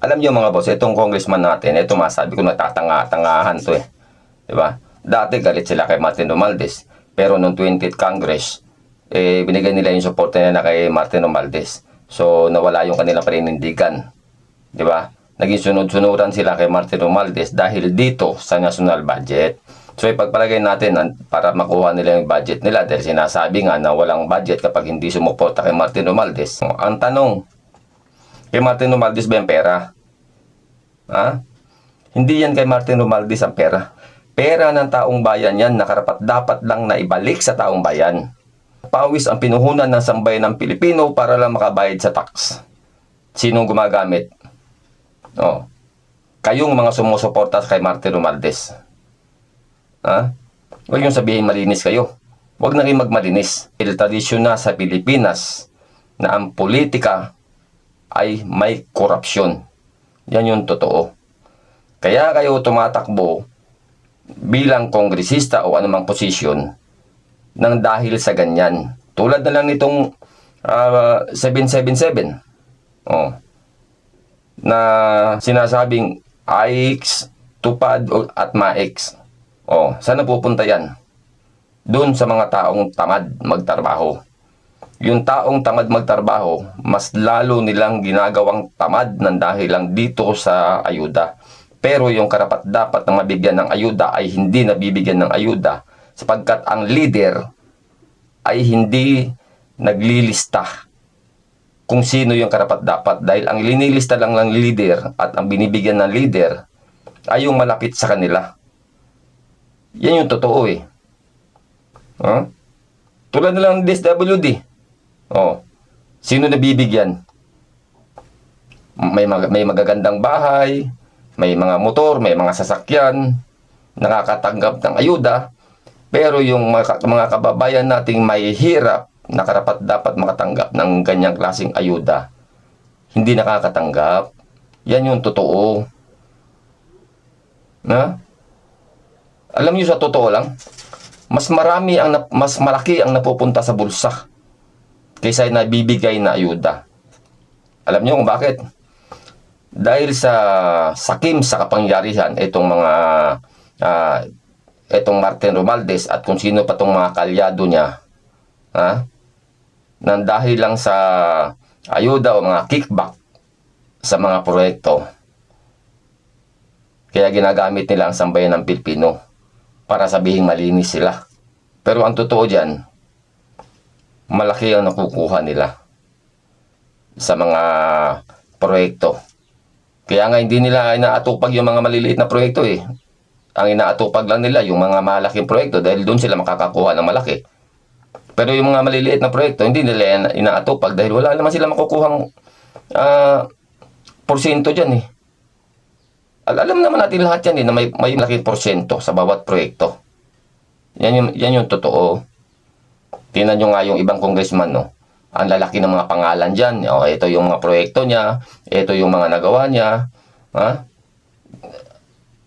Alam niyo mga boss, itong congressman natin, ito masabi ko natatanga-tangahan to eh. 'Di ba? Dati galit sila kay Martin Romualdez, pero nung 20th Congress, eh binigay nila yung support nila kay Martin Romualdez. So nawala yung kanilang paninindigan. 'Di ba? Naging sunod-sunuran sila kay Martin Romualdez dahil dito sa national budget. So ipagpalagay natin para makuha nila yung budget nila dahil sinasabi nga na walang budget kapag hindi sumuporta kay Martin Romualdez. Ang tanong, kay Martin Romualdez ba yung pera? Ha? Hindi yan kay Martin Romualdez ang pera. Pera ng taong bayan yan na karapat dapat lang na ibalik sa taong bayan. Pawis ang pinuhunan ng sambayan ng Pilipino para lang makabayad sa tax. Sinong gumagamit? Oh. Kayong mga sumusuporta kay Martin Romualdez. Ha? Huwag yung sabihin malinis kayo. Huwag na rin magmalinis. Tradisyon na sa Pilipinas na ang politika ay may korupsyon. Yan yung totoo. Kaya kayo tumatakbo bilang kongresista o anumang posisyon nang dahil sa ganyan. Tulad na lang nitong ah, 777. Oh. Na sinasabing AIX, tupad at MAIX. Oh, saan napupunta yan? Doon sa mga taong tamad magtrabaho. Yung taong tamad magtrabaho, mas lalo nilang ginagawang tamad ng dahil lang dito sa ayuda. Pero yung karapat dapat na mabigyan ng ayuda ay hindi nabibigyan ng ayuda sapagkat ang leader ay hindi naglilista kung sino yung karapat dapat dahil ang linilista lang ng leader at ang binibigyan ng leader ay yung malapit sa kanila. Yan yung totoo eh. Huh? Tulad na lang ng DSWD. Sino nabibigyan? May mag- may magagandang bahay, may mga motor, may mga sasakyan, nakakatanggap ng ayuda, pero yung mga, mga kababayan nating may hirap na karapat dapat makatanggap ng ganyang klaseng ayuda, hindi nakakatanggap. Yan yung totoo. Na? Alam niyo sa totoo lang, mas marami ang mas malaki ang napupunta sa bulsa kaysa nabibigay na ayuda. Alam niyo kung bakit? Dahil sa sakim sa kapangyarihan itong mga ah, itong Martin Romualdez at kung sino pa tong mga kalyado niya, ha? Nang dahil lang sa ayuda o mga kickback sa mga proyekto. Kaya ginagamit nila ang sambayan ng Pilipino para sabihin malinis sila. Pero ang totoo dyan, malaki ang nakukuha nila sa mga proyekto. Kaya nga hindi nila inaatupag yung mga maliliit na proyekto eh. Ang inaatupag lang nila yung mga malaking proyekto dahil doon sila makakakuha ng malaki. Pero yung mga maliliit na proyekto, hindi nila inaatupag dahil wala naman sila makukuhang ah, porsyento dyan eh. Al- alam naman natin lahat yan eh, na may, may malaking porsyento sa bawat proyekto. Yan yung, yan yung totoo. Tingnan nyo nga yung ibang congressman, no? Ang lalaki ng mga pangalan dyan. O, ito yung mga proyekto niya. Ito yung mga nagawa niya. Ha?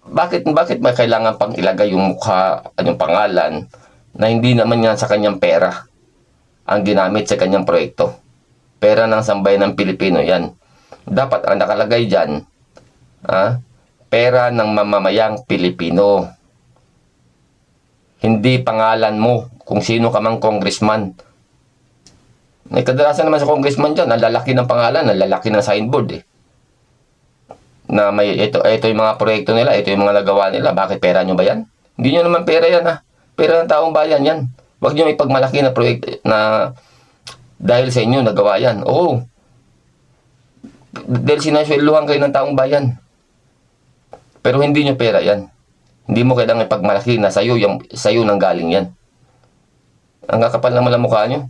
Bakit, bakit may kailangan pang ilagay yung mukha, yung pangalan, na hindi naman yan sa kanyang pera ang ginamit sa kanyang proyekto? Pera ng sambayan ng Pilipino yan. Dapat ang nakalagay dyan, ha? pera ng mamamayang Pilipino. Hindi pangalan mo kung sino ka mang congressman. May kadalasan naman sa congressman dyan, ang lalaki ng pangalan, ang lalaki ng signboard eh. Na may, ito, ito yung mga proyekto nila, ito yung mga nagawa nila, bakit pera nyo ba yan? Hindi nyo naman pera yan ha. Pera ng taong bayan yan. Huwag nyo ipagmalaki na proyekto na dahil sa inyo nagawa yan. Oo. Dahil sinasweldohan kayo ng taong bayan. Pero hindi nyo pera yan. Hindi mo kailangan ipagmalaki na sa'yo, yung, sa'yo nang galing yan. Ang kakapal naman ang mukha nyo.